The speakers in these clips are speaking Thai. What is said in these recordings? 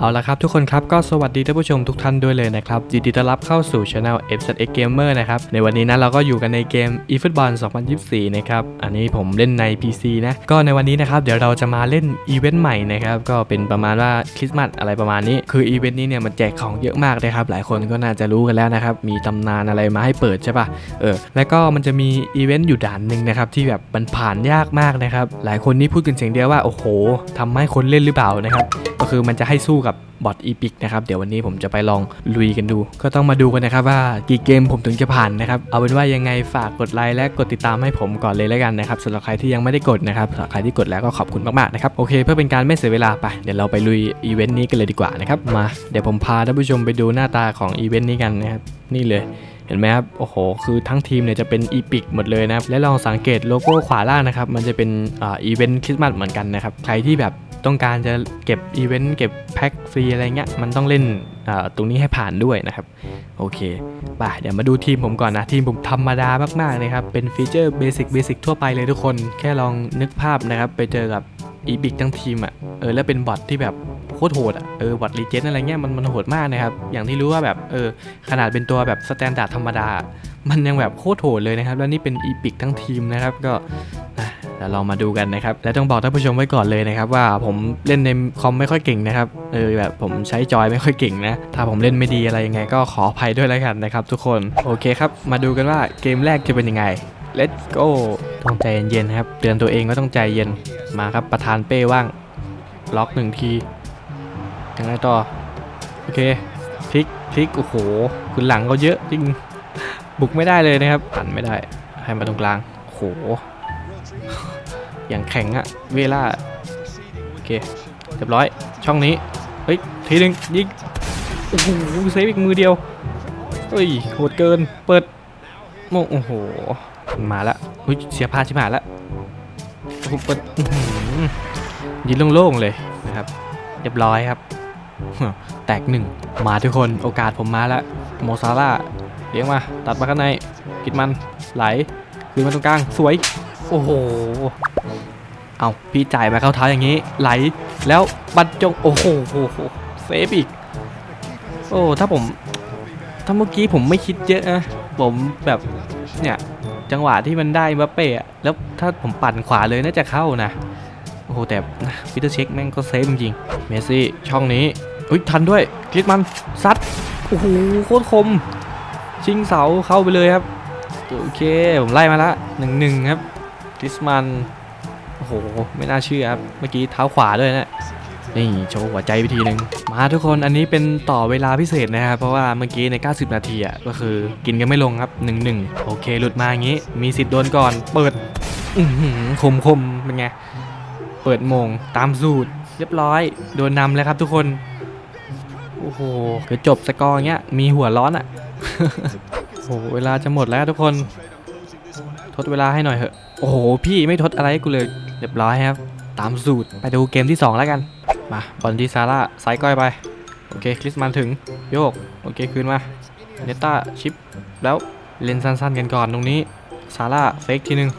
เอาละครับทุกคนครับก็สวัสดีท่านผู้ชมทุกท่านด้วยเลยนะครับยินดีต้อนรับเข้าสู่ช anel f z x Gamer นะครับในวันนี้นะเราก็อยู่กันในเกม eFootball 2024 นะครับอันนี้ผมเล่นใน PC นะก็ในวันนี้นะครับเดี๋ยวเราจะมาเล่นอีเวนต์ใหม่นะครับก็เป็นประมาณว่าคริสต์มาสอะไรประมาณนี้ คืออีเวนต์นี้เนี่ยมันแจกของเยอะมากเลยครับหลายคนก็น่าจะรู้กันแล้วนะครับมีตำนานอะไรมาให้เปิดใช่ปะเออแล้วก็มันจะมีอีเวนต์อยู่ด่านหนึ่งนะครับที่แบบมันผ่านยากมากนะครับหลายคนนี่พูดกันเสียงเดียวว่าโอ้โหทำให้คนเล่นหรือเปล่านะครับ คือมันจะให้สู้กับบอทอีพิกนะครับ เดี๋ยววันนี้ผมจะไปลองลุยกันดู ก็ต้องมาดูกันนะครับว่ากี่เกมผมถึงจะผ่านนะครับ เอาเป็นว่ายังไงฝากกดไลค์และกดติดตามให้ผมก่อนเลยแล้วกันนะครับสำหรับใครที่ยังไม่ได้กดนะครับสำหรับใครที่กดแล้วก็ขอบคุณมากๆนะครับโอเค เพื่อเป็นการไม่เสียเวลาไปเดี๋ยวเราไปลุยอีเวนต์นี้กันเลยดีกว่านะครับมาเดี๋ยวผมพาท่านผู้ชมไปดูหน้าตาของอีเวนต์นี้กันนะครับนี่เลยเห็นไหมครับ โอ้โห คือทั้งทีมเนี่ยจะเป็นอีพิกหมดเลยนะครับ และลองสังเกตโลโก้ขวาล่างนะครับ มันจะเป็นอ่าอีเวนต์คริสต์มาสเหมือนกันนะครับ ใครที่แบบ ต้องการจะเก็บอีเวนต์เก็บแพ็คฟรีอะไรเงี้ยมันต้องเล่นตรงนี้ให้ผ่านด้วยนะครับ โอเคไปเดี๋ยวมาดูทีมผมก่อนนะ ทีมผมธรรมดามากๆเลยครับ เป็นฟีเจอร์เบสิกเบสิกทั่วไปเลยทุกคนแค่ลองนึกภาพนะครับ ไปเจอกับอีพิกทั้งทีมอะเออแล้วเป็นบอทที่แบบโคตรโหดอะเออบอทรีเจนอะไรเงี้ยมันมันโหดมากนะครับ อย่างที่รู้ว่าแบบเออขนาดเป็นตัวแบบสแตนดาร์ดธรรมดา มันยังแบบโคตรโหดเลยนะครับ แล้วนี่เป็นอีพิกทั้งทีมนะครับก็ เดี๋ยวเรามาดูกันนะครับ และต้องบอกท่านผู้ชมไว้ก่อนเลยนะครับว่าผมเล่นในคอมไม่ค่อยเก่งนะครับเออแบบผมใช้จอยไม่ค่อยเก่งนะ ถ้าผมเล่นไม่ดีอะไรยังไงก็ขออภัยด้วยแล้วกันนะครับทุกคนโอเคครับ มาดูกันว่าเกมแรกจะเป็นยังไง let's go ต้องใจเย็นๆครับเตือนตัวเองก็ต้องใจเย็นมาครับประธานเป้ว่าง ล็อกหนึ่งทียังไงต่อ โอเคพลิกพลิกโอ้โหคุณหลังเขาเยอะจริงบุกไม่ได้เลยนะครับปั่นไม่ได้ ให้มาตรงกลางโอ้โห อย่างแข็งอะเวล่าโอเคเรียบร้อยช่องนี้ เฮ้ย ทีหนึงยิงโอ้โหเซฟอีกมือเดียว เฮ้ยโหดเกินเปิดโมงโอ้โห มาละอุ้ยเสียพาชิบหาละโอ้โหเปิดยิงโล่งๆเลยนะครับเรียบร้อยครับ แตกหนึ่งมาทุกคนโอกาสผมมาล้วโมซาร่าเลี้ยงมาตัดมาข้างในกิดมันไหลคืนมาตรงกลางสวย โอ้โห เอาพี่จ่ายมาเข้าเท้าอย่างนี้ ไหลแล้วบรรจงโอ้โหโหโหเซฟอีก โอ้ถ้าผมถ้าเมื่อกี้ผมไม่คิดเยอะนะผมแบบเนี่ยจังหวะที่มันได้มาเป้อะแล้วถ้าผมปั่นขวาเลยน่าจะเข้านะโอ้โหแต่ฟิเตอร์เช็คแม่งก็เซฟจริงเมสซี่ช่องนี้อุ้ยทันด้วยคลิกมันซัดโอ้โหโคตรคม ชิงเสาเข้าไปเลยครับ โอเค ผมไล่มาละหนึ่งหนึ่งครับคริสมัน โอ้โห ไม่น่าเชื่อครับ เมื่อกี้เท้าขวาด้วยนะ นี่โชว์หัวใจไปทีหนึ่งมาทุกคน อันนี้เป็นต่อเวลาพิเศษนะครับ เพราะว่าเมื่อกี้ใน 90 นาทีอะ ก็คือกินกันไม่ลงครับ 1-1 โอเค หลุดมาอย่างนี้ มีสิทธิ์โดนก่อน เปิดอือหือคมคมๆเป็นไง เปิดโมงตามสูตร เรียบร้อย โดนนำแล้วครับทุกคน โอ้โหคือจบสกอร์อย่างเงี้ย มีหัวร้อนอะ โอ้โหเวลาจะหมดแล้วทุกคน ทดเวลาให้หน่อยเถอะ โอ้โห พี่ไม่ทดอะไรให้กูเลย เรียบร้อยครับ ตามสูตรไปดูเกมที่ 2 แล้วกัน มาบอลที่ซาร่าซ้ายก้อยไป โอเค คริสมันถึงโยก โอเค คืนมาเนต้าชิป แล้วเล่นสั้นๆกันก่อนตรงนี้ซาร่าเฟกทีหนึ่ง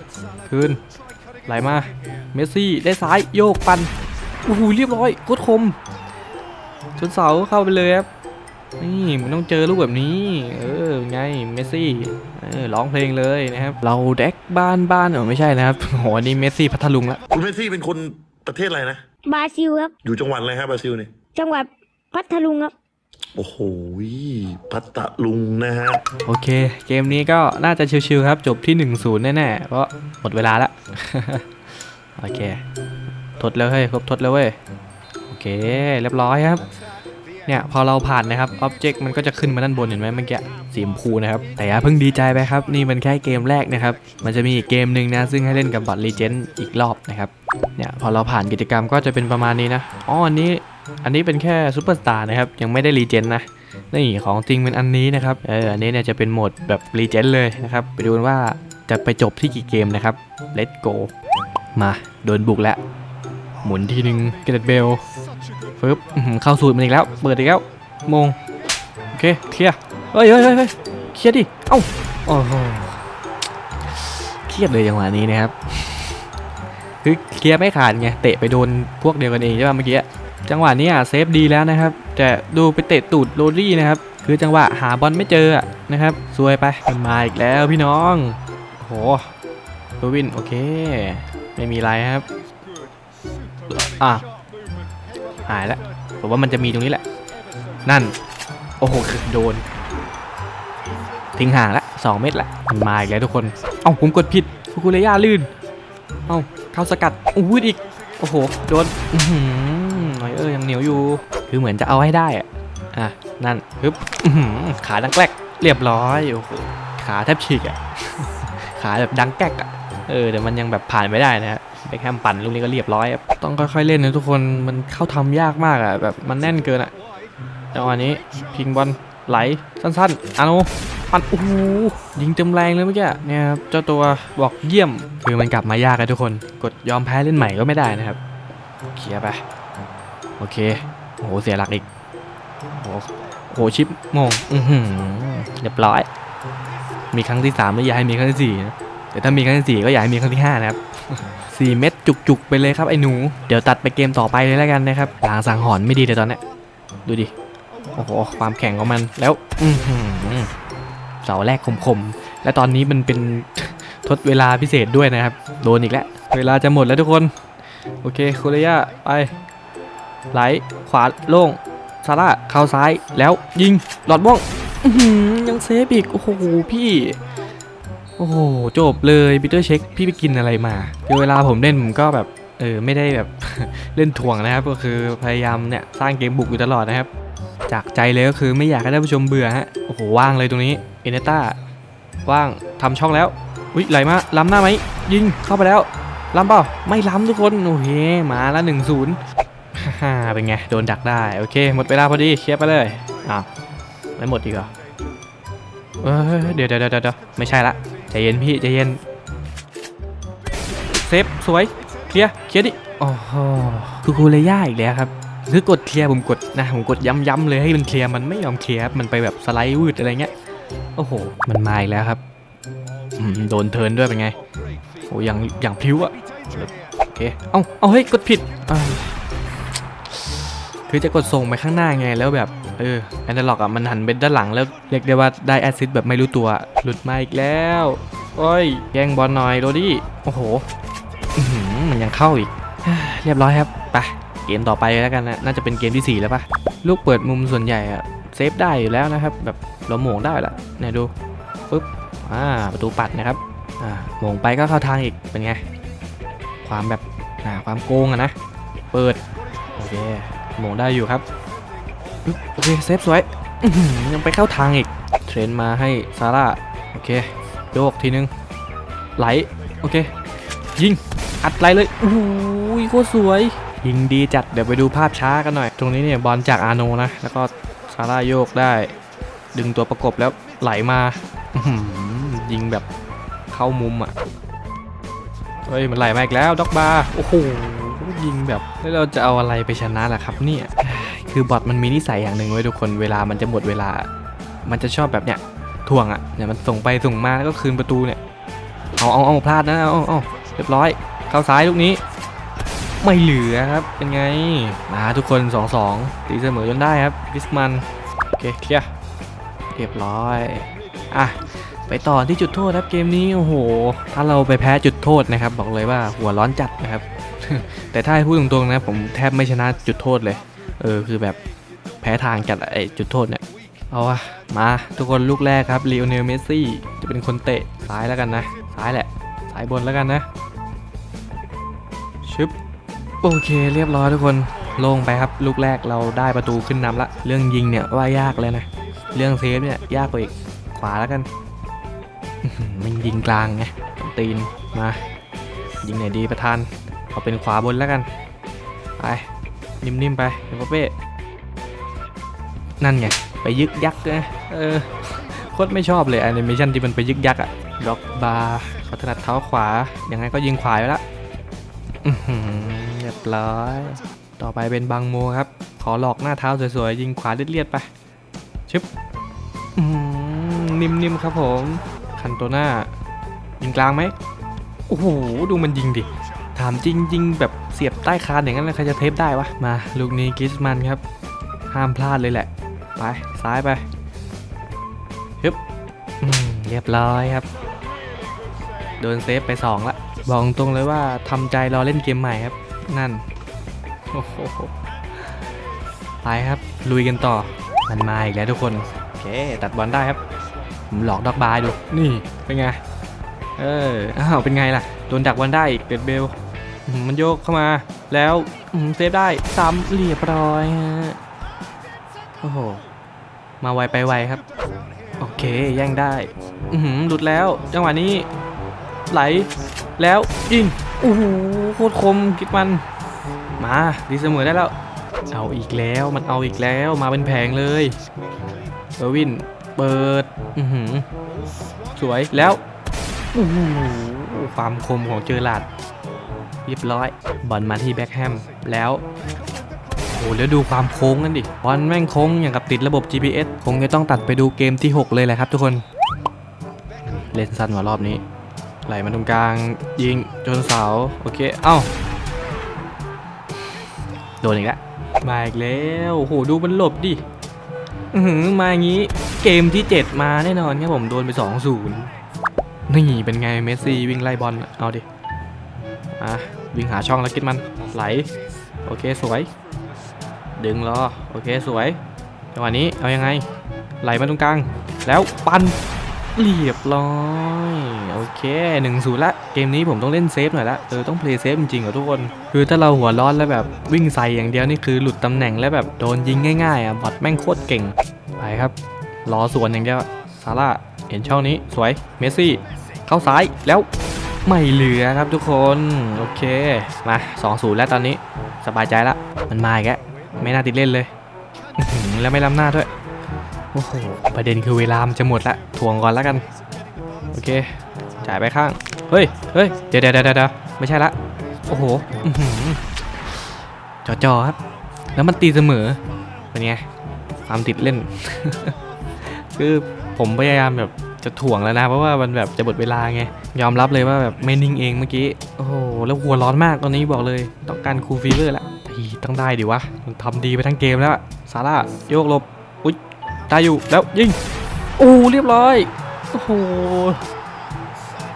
คืนไหลมา เมสซี่ได้ซ้ายโยกปันโอ้โหเรียบร้อยโคตรคมชนเสาเข้าไปเลยครับ นี่มันต้องเจอลูกแบบนี้ เออไงเมสซี่เออร้องเพลงเลยนะครับ เราแดกบ้านบ้านเออไม่ใช่นะครับโหอันนี้เมสซี่พัทลุงละคุณเมสซี่เป็นคนประเทศอะไรนะ บราซิลครับ อยู่จังหวัดอะไรครับบราซิลเนี่ย จังหวัดพัทลุงครับ โอ้โหพัตตะลุงนะฮะ โอเค เกมนี้ก็น่าจะชิวๆครับ จบที่ 1-0 แน่ๆเพราะหมดเวลาละ โอเค ทดแล้วเฮ้ยครบทดแล้วเว้ย โอเค เรียบร้อยครับ เนี่ยพอเราผ่านนะครับอ็อบเจกต์มันก็จะขึ้นมาด้านบนเห็นไหมเมื่อกี้สีชมพูนะครับ แต่อย่าเพิ่งดีใจไปครับ นี่มันแค่เกมแรกนะครับ มันจะมีอีกเกมหนึ่งนะ ซึ่งให้เล่นกับบอทลีเจนอีกรอบนะครับ เนี่ยพอเราผ่านกิจกรรมก็จะเป็นประมาณนี้นะ อ๋อ อันนี้ อันนี้เป็นแค่ซูเปอร์สตาร์นะครับ ยังไม่ได้รีเจนนะ นี่ของจริงเป็นอันนี้นะครับ เออ อันนี้เนี่ยจะเป็นโหมดแบบรีเจนเลยนะครับ ไปดูกันว่าจะไปจบที่กี่เกมนะครับ let's go มาโดนบุกแล้ว หมุนทีหนึ่งเกรดเบล ฟึบเข้าสูตรมันอีกแล้ว เปิดอีกแล้วมงโอเคเคลียร์เฮ้ยเฮ้ยเฮ้ยเคลียร์ดิ เอ้าโอ้โหเครียดเลยจังหวะนี้นะครับ คือเคลียร์ไม่ขาดไง เตะไปโดนพวกเดียวกันเองใช่ป่ะเมื่อกี้ จังหวะนี้ยเซฟดีแล้วนะครับ แต่ดูไปเตะตูดโรดี้นะครับ คือจังหวะหาบอลไม่เจอนะครับซวยไปมาอีกแล้วพี่น้องโหโรวินโอเค ไม่มีไรครับ อะ หายแล้วผมว่ามันจะมีตรงนี้แหละ นั่น โอ้โหโดน ทิ้งห่างละสองเมตรละมันมาอีกแล้วทุกคน เอ้าผมกดผิดฟูกุเรย่าลื่น เอ้าเข้าสกัดอู้ดอีก โอ้โห โดนอืหือหน่อยเออยังเหนียวอยู่ คือเหมือนจะเอาให้ได้อะอะ นั่นฮึบขาดังแกลกเรียบร้อย โอ้โห ขาแทบฉีกอะ ขาแบบดังแกลกอะ เออแต่มันยังแบบผ่านไม่ได้นะฮะไปแคมปั่นลูกนี้ก็เรียบร้อยต้องค่อยๆเล่นนะทุกคนมันเข้าทำยากมากอะแบบมันแน่นเกินอะจังหวะนี้พิงบอลไหลสั้นๆอาโนปันโอ้โหยิงเต็มแรงเลยเมื่อกี้เนี่ยครับเจ้าตัวบอกเยี่ยมคือมันกลับมายากอะทุกคน กดยอมแพ้เล่นใหม่ก็ไม่ได้นะครับเคลียร์ไปโอเคโอ้โหเสียหลักอีกโอ้โหโหชิปโมงอือหือเรียบร้อย มีครั้งที่สามแล้วอย่าให้มีครั้งที่สี่นะ แต่ถ้ามีครั้งที่สี่ก็อย่าให้มีครั้งที่ห้านะครับสี่เม็ดจุกๆไปเลยครับไอ้หนู เดี๋ยวตัดไปเกมต่อไปเลยแล้วกันนะครับลางสังหรณ์ไม่ดีเลยตอนนี้ดูดิ โอ้โห ความแข็งของมันแล้ว อือหือเสาแรกคมๆ และตอนนี้มันเป็นทดเวลาพิเศษด้วยนะครับ โดนอีกแล้ว เวลาจะหมดแล้วทุกคน โอเคโคเรียไป ไหล ขวาโล่ง ซาร่าเข้าซ้ายแล้วยิง หลอดม่วงอื้อหือยังเซฟอีก โอ้โห พี่ โอ้โหจบเลยปีเตอร์เช็คพี่ไปกินอะไรมาคือเวลาผมเล่นผมก็แบบเออไม่ได้แบบเล่นถ่วงนะครับ ก็คือพยายามเนี่ยสร้างเกมบุกอยู่ตลอดนะครับ จากใจเลยก็คือไม่อยากให้ท่านผู้ชมเบื่อฮะโอ้โหว่างเลยตรงนี้เอเนต้าว่างทำช่องแล้วอุ้ยไหลมาล้ำหน้าไหมยิงเข้าไปแล้วล้ำเปล่าไม่ล้ำทุกคนโอเคมาล้วหนึ่งศูนย์ฮ่าเป็นไงโดนดักได้โอเค หมดเวลาพอดีเคลียร์ไปเลยอ้าวไม่หมดอีกเหรอเอ้ยเดี๋ยวเดี๋ยวเดี๋ยวเดี๋ยวไม่ใช่ละ ใจเย็นพี่ใจเย็นเซฟสวยเคลียร์เคลียร์ดิโอ้โหคือคูเลยย่าอีกแล้วครับคือกดเคลียร์ผมกดนะผมกดย้ำๆเลยให้มันเคลียร์มันไม่ยอมเคลียร์ครับมันไปแบบสไลด์วืดอะไรเงี้ยโอ้โห มันมาอีกแล้วครับอืมโดนเทิร์นด้วยเป็นไงโอ้อย่างอย่างพริ้วอะโอเคเอ้าเอาเฮ้ยกดผิดอ่าคือจะกดส่งไปข้างหน้าไงแล้วแบบ เออแอนด์ล็อกอะมันหันไปด้านหลังแล้วเรียกได้ว่าได้แอซิสต์แบบไม่รู้ตัว หลุดมาอีกแล้วโอ้ยแย่งบอลหน่อยโรดี้โอ้โหมันยังเข้าอีก เรียบร้อยครับไปเกมต่อไปแล้วกันนะน่าจะเป็นเกมที่ 4 แล้วปะลูกเปิดมุมส่วนใหญ่อะเซฟได้อยู่แล้วนะครับ แบบเราโหม่งได้ละเนี่ยดูปึ๊บอ่าประตูปัดนะครับอ่าโหม่งไปก็เข้าทางอีกเป็นไง ความแบบอ่าความโกงอะนะ เปิด โอเคโหม่งได้อยู่ครับ โอเคเซฟสวยยังไปเข้าทางอีก เทรนมาให้ซาร่า โอเค โยกทีนึง ไหล โอเค ยิง อัดไหลเลยโอ้โหโคตรสวย ยิงดีจัด เดี๋ยวไปดูภาพช้ากันหน่อย ตรงนี้เนี่ยบอลจากอาโนนะ แล้วก็ซาร่าโยกได้ ดึงตัวประกบแล้วไหลมายิงแบบเข้ามุมอะ เฮ้ย มันไหลมาอีกแล้วด็อกบาร์ โอ้โห ยิงแบบ แล้วเราจะเอาอะไรไปชนะล่ะครับเนี่ย คือบอทมันมีนิสัยอย่างหนึ่งไว้ยทุกคนเวลามันจะหมดเวลา มันจะชอบแบบเนี้ยถ่วงอะเนี่ยมันส่งไปส่งมาแล้วก็คืนประตูเนี่ยเอาเอาเอาพลาดนะเอาเอาเรียบร้อยเข้าซ้ายลูกนี้ ไม่เหลือครับเป็นไงมาทุกคน2-2ตีเสมอจนได้ครับวิสมันโอเคเคลียร์เรียบร้อยอะไปต่อที่จุดโทษครับเกมนี้โอ้โห ถ้าเราไปแพ้จุดโทษนะครับ บอกเลยว่าหัวร้อนจัดนะครับ แต่ถ้าให้พูดตรงๆนะผมแทบไม่ชนะจุดโทษเลย เออคือแบบแพ้ทางจัดไอจุดโทษเนี่ย เอาวะมาทุกคนลูกแรกครับลีโอเนลเมสซี่จะเป็นคนเตะซ้ายแล้วกันนะ ซ้ายแหละ ซ้ายบนแล้วกันนะ ชึบ โอเคเรียบร้อยทุกคนโล่งไปครับ ลูกแรกเราได้ประตูขึ้นนำละ เรื่องยิงเนี่ยว่ายากเลยนะ เรื่องเซฟเนี่ยยากกว่าอีก ขวาแล้วกัน มันยิงกลางไงตีนมา ยิงไหนดีประธานเอาเป็นขวาบนแล้วกัน ไป นิ่มๆไปเดี๋ยวเป้นั่นไง ไปยึกยักนะเออโคตรไม่ชอบเลยแอนิเมชันที่มันไปยึกยักอะล็อกบาร์เขาถนัดเท้าขวา ยังไงก็ยิงขวาอยู่ละเรียบร้อย ต่อไปเป็นบังโมครับ ขอหลอกหน้าเท้าสวยๆ ยิงขวาเลียดๆไป ชึบนิ่มๆ ครับผม คันโตหน้า ยิงกลางไหม โอ้โห ดูมันยิงดิ ถามจริงจริงๆแบบเสียบใต้คานอย่างนั้นเลยใครจะเทปได้วะ มาลูกนี้กิสมันครับ ห้ามพลาดเลยแหละ ไป ซ้ายไปฮึบเรียบร้อยครับ โดนเซฟไป 2 ละ บอกตรงเลยว่าทำใจรอเล่นเกมใหม่ครับ นั่น โอ้โห ไปครับ ลุยกันต่อ มันมาอีกแล้วทุกคน โอเค ตัดบอลได้ครับผมหลอกดอกบายดู นี่ เป็นไง เออ อ้าว เป็นไงล่ะ โดนดักบอลได้อีกเดดเบล มันโยกเข้ามาแล้วเซฟได้ซ้ำเรียบร้อยฮะโอ้โห มาไวไปไวครับ โอเคแย่งได้อืหลุดแล้ว จังหวะนี้ ไหลแล้วยิงโอ้โหโคตรคมคิดมัน มาดีเสมอได้แล้ว เอาอีกแล้วมันเอาอีกแล้วมาเป็นแผงเลยเออวินเปิดอือหือสวยแล้วโอ้โหความคมของเจอหลาด เรียบร้อย บอลมาที่แบ็คแฮมแล้วโอ้โหแล้วดูความโค้งกันดิบอลแม่งโค้งอย่างกับติดระบบ GPS คงจะต้องตัดไปดูเกมที่ 6 เลยแหละครับทุกคน เล่นสั้นกว่ารอบนี้ ไหลมาตรงกลางยิงจนเสาโอเค เอ้า โดนอีกแล้วมาอีกแล้วโอ้โหดูมันหลบดิอือมาอย่างนี้เกมที่ 7 มาแน่นอนครับผมโดนไป 2-0นี่เป็นไงเมสซี่วิ่งไล่บอลเอาดิอะ วิ่งหาช่องแล้วกิดมันไหล โอเคสวย ดึงรอโอเคสวยจังหวะนี้เอายังไง ไหลมาตรงกลาง แล้วปันเรียบร้อยโอเคหนึ่งศูนย์ละเกมนี้ผมต้องเล่นเซฟหน่อยละเออต้องเพลย์เซฟจริงๆเหรอทุกคน คือถ้าเราหัวร้อนแล้วแบบวิ่งใส่อย่างเดียวนี่คือหลุดตำแหน่งแล้วแบบโดนยิงง่ายๆอะบอทแม่งโคตรเก่งไปครับ รอสวนอย่างเดียวซาร่าเห็นช่องนี้สวยเมสซี่เข้าซ้ายแล้ว ไม่เหลือครับทุกคน โอเค มา2-0แล้วตอนนี้ สบายใจละ มันมาอีกแล้วไม่น่าติดเล่นเลย แล้วไม่ล้ำหน้าด้วย โอ้โห ประเด็นคือเวลามันจะหมดละถ่วงก่อนแล้วกัน โอเค จ่ายไปข้าง เฮ้ย เฮ้ย เดี๋ยวเดี๋ยวเดี๋ยวเดี๋ยวไม่ใช่ละ โอ้โหจอจอครับ แล้วมันตีเสมอ เป็นไง ความติดเล่น คือผมพยายามแบบ จะถ่วงแล้วนะ เพราะว่ามันแบบจะหมดเวลาไง ยอมรับเลยว่าแบบไม่นิ่งเองเมื่อกี้ โอ้โห แล้วหัวร้อนมากตอนนี้บอกเลย ต้องการคูลฟีเวอร์ละต้องได้ดิวะมันทำดีไปทั้งเกมแล้วซาร่าโยกลบ อุ้ยได้อยู่แล้วยิงโอ้เรียบร้อย โอ้โห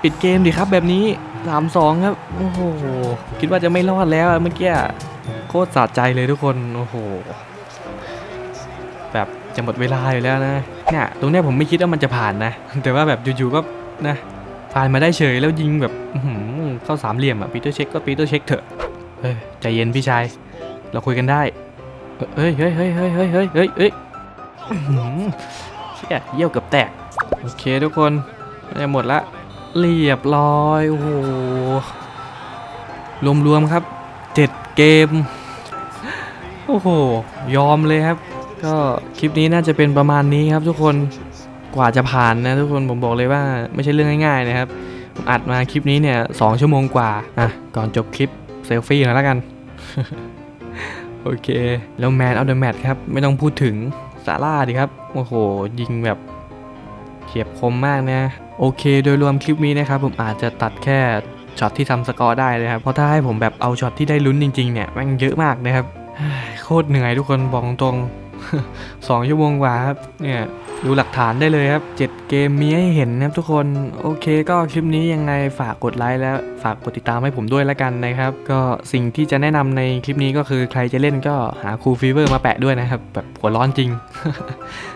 ปิดเกมดิครับแบบนี้สามสองครับ โอ้โห คิดว่าจะไม่รอดแล้วเมื่อกี้ โคตรสะใจเลยทุกคน โอ้โห แบบ จะหมดเวลาอยู่แล้วนะเนี่ยตรงเนี้ยผมไม่คิดว่ามันจะผ่านนะ แต่ว่าแบบอยู่ๆก็นะผ่านมาได้เฉยแล้วยิงแบบเข้าสามเหลี่ยมอะปีเตอร์เช็คก็ปีเตอร์เช็คเถอะเฮ้ยใจเย็นพี่ชาย เราคุยกันได้เฮ้ยเฮ้ยเฮ้ยเฮ้ยเฮ้ยเฮ้ยเฮ้ยเฮ้ยเชี่ยเยี่ยวเกือบแตก โอเคทุกคนจะหมดละเรียบร้อยโอ้โหรวมๆครับ7เกม โอ้โห ยอมเลยครับ ก็คลิปนี้น่าจะเป็นประมาณนี้ครับทุกคนกว่าจะผ่านนะทุกคนผมบอกเลยว่าไม่ใช่เรื่องง่ายๆนะครับผมอัดมาคลิปนี้เนี่ยสองชั่วโมงกว่าอะก่อนจบคลิปเซลฟี่หน่อยแล้วกัน โอเค แล้วแมนเอาเดอะแมทครับ ไม่ต้องพูดถึงซาร่าดิครับ โอ้โห ยิงแบบเฉียบคมมากนะ โอเค โดยรวมคลิปนี้นะครับ ผมอาจจะตัดแค่ช็อตที่ทำสกอร์ได้นะครับ เพราะถ้าให้ผมแบบเอาช็อตที่ได้ลุ้นจริงๆเนี่ยแม่งเยอะมากนะครับ โคตรเหนื่อยทุกคนบอกตรง สองชั่วโมงกว่าครับ เนี่ยดูหลักฐานได้เลยครับ 7 เกมมีให้เห็นนะครับทุกคน โอเคก็คลิปนี้ยังไงฝากกดไลค์และฝากกดติดตามให้ผมด้วยแล้วกันนะครับ ก็สิ่งที่จะแนะนำในคลิปนี้ก็คือใครจะเล่นก็หาคูลฟีเวอร์มาแปะด้วยนะครับ แบบหัวร้อนจริง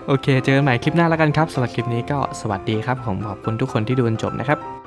โอเค เจอกันใหม่คลิปหน้าแล้วกันครับสำหรับคลิปนี้ก็สวัสดีครับผมขอบคุณทุกคนที่ดูจนจบนะครับ